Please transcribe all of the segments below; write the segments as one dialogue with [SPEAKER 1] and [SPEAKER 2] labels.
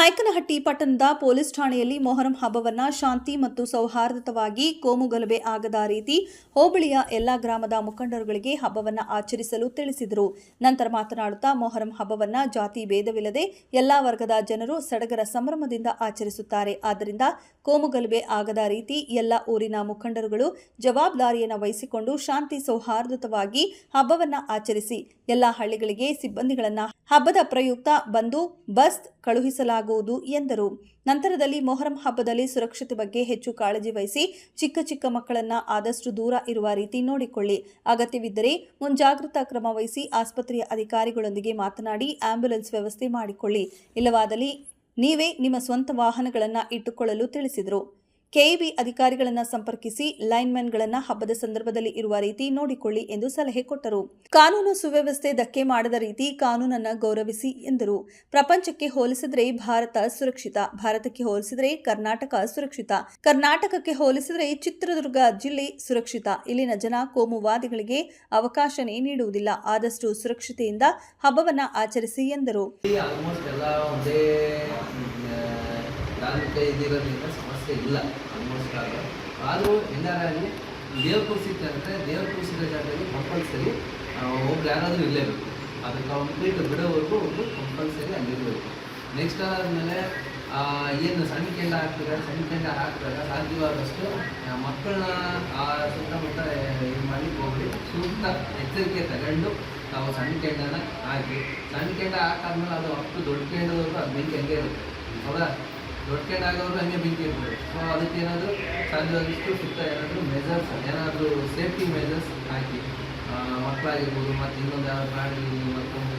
[SPEAKER 1] ಪಟ್ಟಣದ ಪೊಲೀಸ್ ಠಾಣೆಯಲ್ಲಿ ಮೊಹರಂ ಹಬ್ಬವನ್ನ ಶಾಂತಿ ಮತ್ತು ಸೌಹಾರ್ದತವಾಗಿ ಕೋಮುಗಲಭೆ ಆಗದ ರೀತಿ ಹೋಬಳಿಯ ಎಲ್ಲಾ ಗ್ರಾಮದ ಮುಖಂಡರುಗಳಿಗೆ ಹಬ್ಬವನ್ನು ಆಚರಿಸಲು ತಿಳಿಸಿದರು. ನಂತರ ಮಾತನಾಡುತ್ತಾ ಮೊಹರಂ ಹಬ್ಬವನ್ನ ಜಾತಿ ಭೇದವಿಲ್ಲದೆ ಎಲ್ಲಾ ವರ್ಗದ ಜನರು ಸಡಗರ ಸಂಭ್ರಮದಿಂದ ಆಚರಿಸುತ್ತಾರೆ. ಆದ್ದರಿಂದ ಕೋಮುಗಲಭೆ ಆಗದ ರೀತಿ ಎಲ್ಲ ಊರಿನ ಮುಖಂಡರುಗಳು ಜವಾಬ್ದಾರಿಯನ್ನು ವಹಿಸಿಕೊಂಡು ಶಾಂತಿ ಸೌಹಾರ್ದತವಾಗಿ ಹಬ್ಬವನ್ನ ಆಚರಿಸಿ ಎಲ್ಲ ಹಳ್ಳಿಗಳಿಗೆ ಸಿಬ್ಬಂದಿಗಳನ್ನು ಹಬ್ಬದ ಪ್ರಯುಕ್ತ ಬಂದು ಬಸ್ ಕಳುಹಿಸಲಾಗುವುದು. ಎಂದರು. ನಂತರದಲ್ಲಿ ಮೊಹರಂ ಹಬ್ಬದಲ್ಲಿ ಸುರಕ್ಷತೆ ಬಗ್ಗೆ ಹೆಚ್ಚು ಕಾಳಜಿ ವಹಿಸಿ ಚಿಕ್ಕ ಚಿಕ್ಕ ಮಕ್ಕಳನ್ನ ಆದಷ್ಟು ದೂರ ಇರುವ ರೀತಿ ನೋಡಿಕೊಳ್ಳಿ. ಅಗತ್ಯವಿದ್ದರೆ ಮುಂಜಾಗ್ರತಾ ಕ್ರಮ ವಹಿಸಿ ಆಸ್ಪತ್ರೆಯ ಅಧಿಕಾರಿಗಳೊಂದಿಗೆ ಮಾತನಾಡಿ ಆಂಬ್ಯುಲೆನ್ಸ್ ವ್ಯವಸ್ಥೆ ಮಾಡಿಕೊಳ್ಳಿ. ಇಲ್ಲವಾದಲ್ಲಿ ನೀವೇ ನಿಮ್ಮ ಸ್ವಂತ ವಾಹನಗಳನ್ನು ಇಟ್ಟುಕೊಳ್ಳಲು ತಿಳಿಸಿದರು. ಕೆಇಬಿ ಅಧಿಕಾರಿಗಳನ್ನು ಸಂಪರ್ಕಿಸಿ ಲೈನ್ಮನ್ಗಳನ್ನು ಹಬ್ಬದ ಸಂದರ್ಭದಲ್ಲಿ ಇರುವ ರೀತಿ ನೋಡಿಕೊಳ್ಳಿ ಎಂದು ಸಲಹೆ ಕೊಟ್ಟರು. ಕಾನೂನು ಸುವ್ಯವಸ್ಥೆ ಧಕ್ಕೆ ಮಾಡದ ರೀತಿ ಕಾನೂನನ್ನು ಗೌರವಿಸಿ ಎಂದರು. ಪ್ರಪಂಚಕ್ಕೆ ಹೋಲಿಸಿದರೆ ಭಾರತ ಸುರಕ್ಷಿತ, ಭಾರತಕ್ಕೆ ಹೋಲಿಸಿದರೆ ಕರ್ನಾಟಕ ಸುರಕ್ಷಿತ, ಕರ್ನಾಟಕಕ್ಕೆ ಹೋಲಿಸಿದರೆ ಚಿತ್ರದುರ್ಗ ಜಿಲ್ಲೆ ಸುರಕ್ಷಿತ. ಇಲ್ಲಿನ ಜನ ಕೋಮುವಾದಿಗಳಿಗೆ ಅವಕಾಶನೇ ನೀಡುವುದಿಲ್ಲ. ಆದಷ್ಟು ಸುರಕ್ಷತೆಯಿಂದ ಹಬ್ಬವನ್ನು ಆಚರಿಸಿ ಎಂದರು.
[SPEAKER 2] ಸಮಸ್ಯೆ ಇಲ್ಲ ಆಲ್ಮೋಸ್ಟ್ ಆದರೂ ಅಲ್ಲಿ ದೇವ್ರ ಕೂರಿಸಿದ್ದೆ ಅಂದರೆ ದೇವ್ರ ಕೂರಿಸಿದ ಜಾಗದಲ್ಲಿ ಕಂಪಲ್ಸರಿ ಒಬ್ರು ಯಾರಾದರೂ ಇರಲೇಬೇಕು ಅದು ಕಂಪ್ಲೀಟ್ ಬಿಡೋವರೆಗೂ ಒಬ್ಬರು ಕಂಪಲ್ಸರಿ ಅಲ್ಲಿರಬೇಕು ನೆಕ್ಸ್ಟ್ ಆದಮೇಲೆ ಏನು ಸಣ್ಣ ಕೆಂಡ ಹಾಕ್ತಾರೆ? ಸಣ್ಣ ಕೆಂಡ ಹಾಕಿದಾಗ ಸಾಧ್ಯವಾದಷ್ಟು ಮಕ್ಕಳನ್ನ, ಆ, ಸುತ್ತಮುತ್ತ ಇದು ಮಾಡಿ ಹೋಗಿ ಸೂಕ್ತ ಎಚ್ಚರಿಕೆ ತಗೊಂಡು ನಾವು ಸಣ್ಣ ಕೆಂಡನ ಹಾಕಿ ಸಣ್ಣ ಕೆಂಡ ಹಾಕಾದ್ಮೇಲೆ ಅದು ಅಷ್ಟು ದೊಡ್ಡ ಕೆಂಡದವರೆಗೂ ಅದು ಬೆಂಕಿ ಹಂಗೆ ಇರುತ್ತೆ. ಹೌದಾ? ಕೆಂಡ ಆಗೋರು ಹಂಗೆ ಬೆಂಕಿ ಇರ್ಬೋದು ಸೊ ಅದಕ್ಕೆ ಏನಾದರೂ ಸಾಧ್ಯವಾದಷ್ಟು ಸುತ್ತ ಏನಾದರೂ ಮೆಜರ್ಸ್ ಏನಾದರೂ ಸೇಫ್ಟಿ ಮೆಜರ್ಸ್ ಹಾಕಿ ಮಕ್ಕಳಾಗಿರ್ಬೋದು ಮತ್ತು ಇನ್ನೊಂದು ಯಾವ ಪ್ರಾಣಿ ಮತ್ತೊಂದು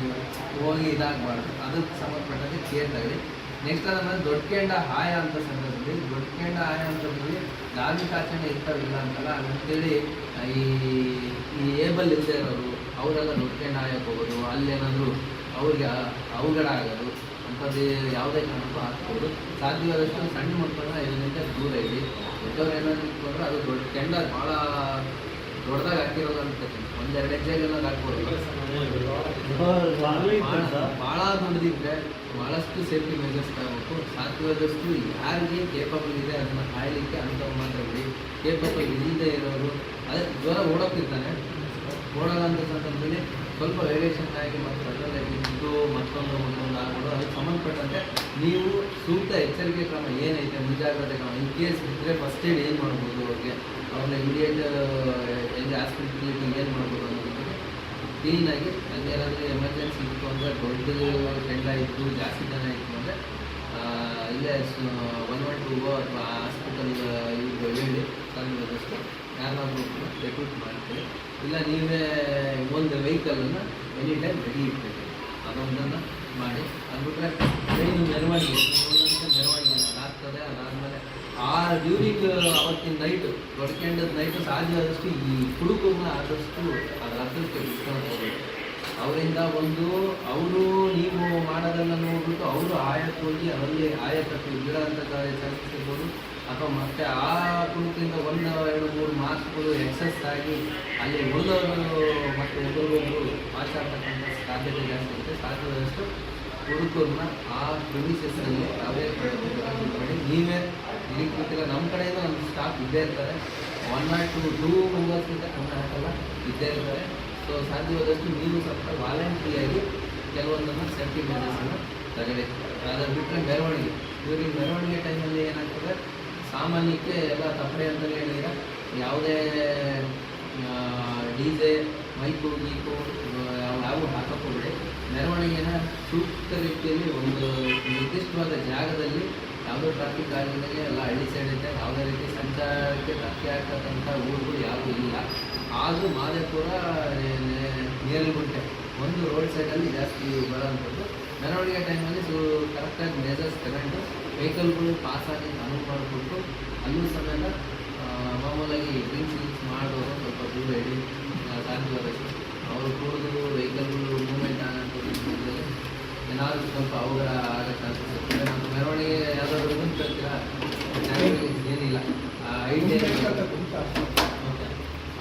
[SPEAKER 2] ಹೋಗಿ ಇದಾಗಬಾರ್ದು. ಅದಕ್ಕೆ ಸಂಬಂಧಪಟ್ಟಂತೆ ಕೇರ್ ತಗೊಳ್ಳಿ ನೆಕ್ಸ್ಟ್ ಅದಂದರೆ ದೊಡ್ಡ ಕೆಂಡ ಹಾಯ ಅಂತ ಸಂದರ್ಭದಲ್ಲಿ ದೊಡ್ಡ ಹಾಯ ಹಾಯ ಅಂತಂದ್ರೆ ಧಾರ್ಮಿಕ ಆಚರಣೆ ಇರ್ತಾವಿಲ್ಲ ಅಂತಲ್ಲ ಅಂತೇಳಿ ಈ ಈ ಏಬಲ್ ಇಲ್ಲದೆ ಇರೋರು, ಅವರೆಲ್ಲ ದೊಡ್ಡ ಕೆಂಡ ಹಾಯಕ್ಕೆ ಹೋಗೋದು ಅಲ್ಲೇನಾದರೂ ಅವ್ರಿಗೆ ಅವಘಡ ಆಗೋದು ಅಂಥದ್ದು ಯಾವುದೇ ಕಾರಣಕ್ಕೂ ಹಾಕ್ಬೋದು. ಸಾಧ್ಯವಾದಷ್ಟು ಸಣ್ಣ ಮಕ್ಕಳನ್ನ ಇದರಿಂದ ದೂರ ಇಡಿ. ದೊಡ್ಡವ್ರು ಏನಾದ್ರು ಇಟ್ಕೊಂಡ್ರೆ ಅದು ದೊಡ್ಡ ಕೆಂಡ ಭಾಳ ದೊಡ್ಡದಾಗಿ ಹಾಕಿರೋದು ಅಂತ ಒಂದೆರಡು ಹೆಜ್ಜೆಗೆಲ್ಲ ಹಾಕ್ಬೋದು. ಭಾಳ ದೊಡ್ಡದಿದ್ರೆ ಭಾಳಷ್ಟು ಸೇಫ್ಟಿ ಮೆಜರ್ಸ್ ತಗೋಬೇಕು. ಸಾಧ್ಯವಾದಷ್ಟು ಯಾರಿಗೆ ಕೇಪಬಲ್ ಇದೆ ಅದನ್ನ ಕಾಯಲಿಕ್ಕೆ ಮಾತ್ರ ಬಿಡಿ. ಕೇಪಬಲ್ ಇಲ್ಲದೆ ಇರೋರು, ಅದೇ ಜ್ವರ ಓಡೋಗ್ತಿರ್ತಾನೆ. ಓಡೋಲ್ಲ ಅಂತ ಸ್ವಲ್ಪ ವೇರಿಯೇಷನ್ ಆಗಿ ಮತ್ತು ಅದರಲ್ಲೇ ಇದು ಮತ್ತೊಂದು ಮತ್ತೊಂದು ಆಗ್ಬೋದು. ಅದಕ್ಕೆ ಸಂಬಂಧಪಟ್ಟಂತೆ ನೀವು ಸೂಕ್ತ ಎಚ್ಚರಿಕೆ ಕ್ರಮ ಏನೈತೆ, ಮುಂಜಾಗ್ರತೆ ಕ್ರಮ ಇನ್ ಕೇಸ್ ಇದ್ದರೆ ಫಸ್ಟ್ ಏಡ್ ಏನು ಮಾಡ್ಬೋದು ಅವ್ರಿಗೆ? ಅವ್ರನ್ನ ಇಮಿಡಿಯೇಟ್ ಎಲ್ಲಿ ಹಾಸ್ಪಿಟ್ಲಿಗೆ ಏನು ಮಾಡ್ಬೋದು ಅನ್ನೋದು ಕ್ಲೀನಾಗಿ ಅಲ್ಲಿ ಏನಾದರೂ ಎಮರ್ಜೆನ್ಸಿ ಇತ್ತು ಅಂದರೆ ದೊಡ್ಡ ಕೆಂಡ ಇತ್ತು, ಜಾಸ್ತಿ ಜನ ಇತ್ತು ಅಂದರೆ ಇಲ್ಲೇ ಒನ್ ಒನ್ ಟೂ ಅಥವಾ ಹಾಸ್ಪಿಟಲ್ ಇದು ಹೇಳಿ ಯಾರಾದರೂ ಕೂಡ ರೆಕ್ರೂಟ್ ಮಾಡ್ತೀವಿ. ಇಲ್ಲ, ನೀವೇ ಒಂದು ವೆಹಿಕಲನ್ನು ಎನಿ ಟೈಮ್ ರೆಡಿ ಇಟ್ಬೇಕು ಅದೊಂದನ್ನು ಮಾಡಿ. ಅಂದ್ಬಿಟ್ರೆ ಟ್ರೈನು ಮೆರವಣಿಗೆ ಮೆರವಣಿಗೆ ಅದಾಗ್ತದೆ ಅದಾದಮೇಲೆ ಆ ಡ್ಯೂರಿಂಗ್ ಅವತ್ತಿನ ನೈಟು ದೊಡ್ಕೊಂಡದ ನೈಟು ಸಾಧ್ಯವಾದಷ್ಟು ಈ ಕುಡುಕನ್ನು ಆದಷ್ಟು ಅದರ ಹತ್ರಕ್ಕೆ ಹೋಗಬೇಕು ಹೋಗ್ಬೇಕು. ಅವರಿಂದ ಒಂದು ಅವರು ನೀವು ಮಾಡೋದನ್ನು ನೋಡ್ಬಿಟ್ಟು ಅವರು ಆಯಕ್ಕೆ ಹೋಗಿ ಆಯಕಕ್ಕೆ ಬೀಳೋಂಥ ಚಾನ್ಸಸ್ ಇರ್ಬೋದು ಅಥವಾ ಮತ್ತೆ ಆ ಕುಟುಂಬದಿಂದ ಒಂದು ಎರಡು, ಮೂರು ಮಾರ್ಕ್ಸ್ಗಳು ಎಕ್ಸಸ್ ಆಗಿ ಅಲ್ಲಿ ಒಂದು ಮತ್ತೆ ಉಳಿದವರು ಮಾತಾಡ್ತಕ್ಕಂಥ ಸಾಧ್ಯತೆ ಜಾಸ್ತಿ ಇರುತ್ತೆ. ಸಾಧ್ಯವಾದಷ್ಟು ಹುಡುಕರನ್ನ ಆ ಪ್ರೊಡ್ಯೂಸರ್ಸಲ್ಲಿ ಅವೇ ಮಾಡಿ ನೀವೇ ಇಲ್ಲಿ ಕೂತಿಲ್ಲ, ನಮ್ಮ ಕಡೆಯಿಂದ ಒಂದು ಸ್ಟಾಫ್ ಇದ್ದೇ ಇರ್ತಾರೆ. ಒನ್ ನಾಟ್ ಟು ಟೂ ಮೆಂಬರ್ಸ್ಗಿಂತ ಕಮ್ಮಿ ಹಾಕಲ್ಲ ಇದ್ದೇ ಇರ್ತಾರೆ. ಸೊ ಸಾಧ್ಯವಾದಷ್ಟು ನೀವು ಸ್ವಲ್ಪ ವಾಲಂಟ್ರಿಯಾಗಿ ಕೆಲವೊಂದನ್ನು ಸೇಫ್ಟಿ ಮೆಜರ್ಸನ್ನು ತಗೊಳ್ಳಿ ಅದನ್ನು ಬಿಟ್ಟರೆ ಮೆರವಣಿಗೆ. ಇವರಿಗೆ ಮೆರವಣಿಗೆ ಟೈಮಲ್ಲಿ ಏನಾಗ್ತದೆ? ಸಾಮಾನ್ಯಕ್ಕೆ ಎಲ್ಲ ತಪ್ಪಡೆ ಅಂತಲೇ ಹೇಳಿದ್ರೆ, ಯಾವುದೇ ಡಿ ಜೆ ಮೈಕು, ಗೀಕು ಯಾವ ಹಾಕಕ್ಕೆ ಮೆರವಣಿಗೆನ ಸೂಕ್ತ ರೀತಿಯಲ್ಲಿ ಒಂದು ನಿರ್ದಿಷ್ಟವಾದ ಜಾಗದಲ್ಲಿ ಯಾವುದೋ ಟ್ರಾಫಿಕ್ ಆಗಿದ್ದಾಗ ಎಲ್ಲ ಹಳ್ಳಿ ಸೈಡ್ ಯಾವುದೇ ರೀತಿ ಸಂಚಾರಕ್ಕೆ ಧಕ್ಕೆ ಆಗ್ತಕ್ಕಂಥ ಊರುಗಳು ಯಾವುದೂ ಇಲ್ಲ. ಆದರೂ ಮಾದೇಪುರ ನೇರಲಗುಂಟೆ ಒಂದು ರೋಡ್ ಸೈಡಲ್ಲಿ ಜಾಸ್ತಿ ಬರೋವಂಥದ್ದು. ಮೆರವಣಿಗೆ ಟೈಮಲ್ಲಿ ಸೊ ಕರೆಕ್ಟಾಗಿ ಮೆಜರ್ಸ್ ತಗೊಂಡು ವೆಹಿಕಲ್ಗಳು ಪಾಸ್ ಆಗಿ ಅನುವು ಮಾಡಿಕೊಟ್ಟು ಅಲ್ಲೂ ಸಮೇತ ಆ, ಮಾಮೂಲಾಗಿ ಡ್ರಿಂಕ್ಸ್ ಗಿಂಕ್ಸ್ ಮಾಡೋರು ಸ್ವಲ್ಪ ದೂರ ಇಡಿ ಆ, ಸಾಧ್ಯವಾದಷ್ಟು ಅವರು ಕುಡಿದು ವೆಹಿಕಲ್ಗಳು ಮೂವ್ಮೆಂಟ್ ಆಗೋಂಥದ್ದು ಏನಾದರೂ ಸ್ವಲ್ಪ ಅವಘಡ ಆಗೋ ಚಾನ್ಸಸ್ ಇರ್ತದೆ ನಮ್ಮ ಮೆರವಣಿಗೆ ಯಾವುದಾದ್ರು ಮುಂದೆ ಬರ್ತೀರಾ ಏನಿಲ್ಲ ಐಡಿಯಾ ಓಕೆ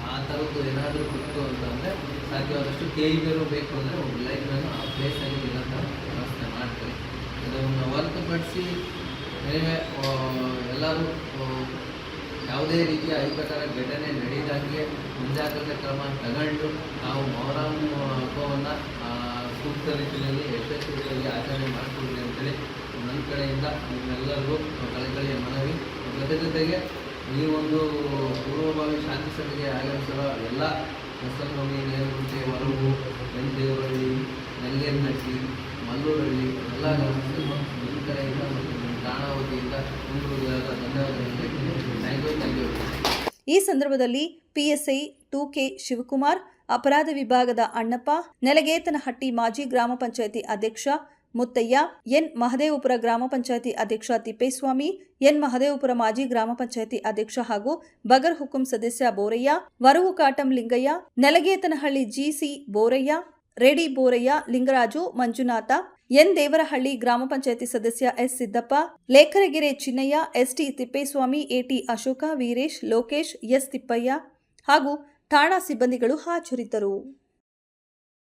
[SPEAKER 2] ಆ ಥರದ್ದು ಏನಾದರೂ ಕೊಟ್ಟು ಅಂತಂದರೆ ಸಾಧ್ಯವಾದಷ್ಟು ಕೆ ಇಬ್ಬರು ಬೇಕು ಅಂದರೆ ಒಂದು ಲೈಫನ್ನು ಆ ಪ್ಲೇಸಲ್ಲಿ ಇರೋಂಥ ವ್ಯವಸ್ಥೆ ಮಾಡ್ತೀವಿ. ಇದನ್ನು ಹೊರತುಪಡಿಸಿ ಎಲ್ಲರೂ ಯಾವುದೇ ರೀತಿಯ ಅಹಿತಕರ ಘಟನೆ ನಡೆಯದಂಗೆ ಮುಂಜಾಗ್ರತೆ ಕ್ರಮ ತಗೊಂಡು ನಾವು ಮೊಹರಂ ಹಬ್ಬವನ್ನು ಸೂಕ್ತ ರೀತಿಯಲ್ಲಿ ಯಶಸ್ವಿಯಾಗಿ ಆಚರಣೆ ಮಾಡಿಕೊಡ್ರಿ ಅಂತೇಳಿ ನನ್ನ ಕಡೆಯಿಂದ ನಿಮ್ಮೆಲ್ಲರಿಗೂ ಕಳಕಳಿಯ ಮನವಿ. ಜೊತೆ ಜೊತೆಗೆ ಈ ಒಂದು ಪೂರ್ವಭಾವಿ ಶಾಂತಿ ಸಭೆಗೆ ಆಗಮಿಸುವ ಎಲ್ಲ ಮುಸಲ್ಮಾನಿ ನೇರಗುಂಟೆ ಹೊರಗು ಬೆಂದೇವರಹಳ್ಳಿ ನಂಗೇನಹಟ್ಟಿ ಮಲ್ಲೂರಳ್ಳಿ ಎಲ್ಲ ಕಡೆಯಿಂದ ಮತ್ತು ನಿಮ್ಮ ಠಾಣಾ ವತಿಯಿಂದ ಮುಂದುವರೆದ ಧನ್ಯವಾದಗಳು. ಥ್ಯಾಂಕ್ ಯು ಥ್ಯಾಂಕ್ ಯು
[SPEAKER 1] ಈ ಸಂದರ್ಭದಲ್ಲಿ ಪಿಎಸ್ಐ ಟು ಕೆ ಶಿವಕುಮಾರ್, ಅಪರಾಧ ವಿಭಾಗದ ಅಣ್ಣಪ್ಪ ನೆಲಗೇತನಹಟ್ಟಿ ಮಾಜಿ ಗ್ರಾಮ ಪಂಚಾಯಿತಿ ಅಧ್ಯಕ್ಷ ಮುತ್ತಯ್ಯ, ಎನ್. ಮಹದೇವಪುರ ಗ್ರಾಮ ಪಂಚಾಯತಿ ಅಧ್ಯಕ್ಷ ತಿಪ್ಪೇಸ್ವಾಮಿ, ಎನ್. ಮಹದೇವಪುರ ಮಾಜಿ ಗ್ರಾಮ ಪಂಚಾಯಿತಿ ಅಧ್ಯಕ್ಷ ಹಾಗೂ ಬಗರ್ ಹುಕುಂ ಸದಸ್ಯ Boraiah, Varavu Katam Lingaiah, Nelagethanahalli G C Boraiah, Reddy Boraiah, Lingaraju Manjunatha, N. Devarahalli ಗ್ರಾಮ ಪಂಚಾಯಿತಿ ಸದಸ್ಯ S. Siddappa Lekharagere Chinnaiah S T Thippeswamy A T Ashoka, Veeresh, Lokesh, S. Thippaiah ಹಾಗೂ ಠಾಣಾ ಸಿಬ್ಬಂದಿಗಳು ಹಾಜರಿದ್ದರು.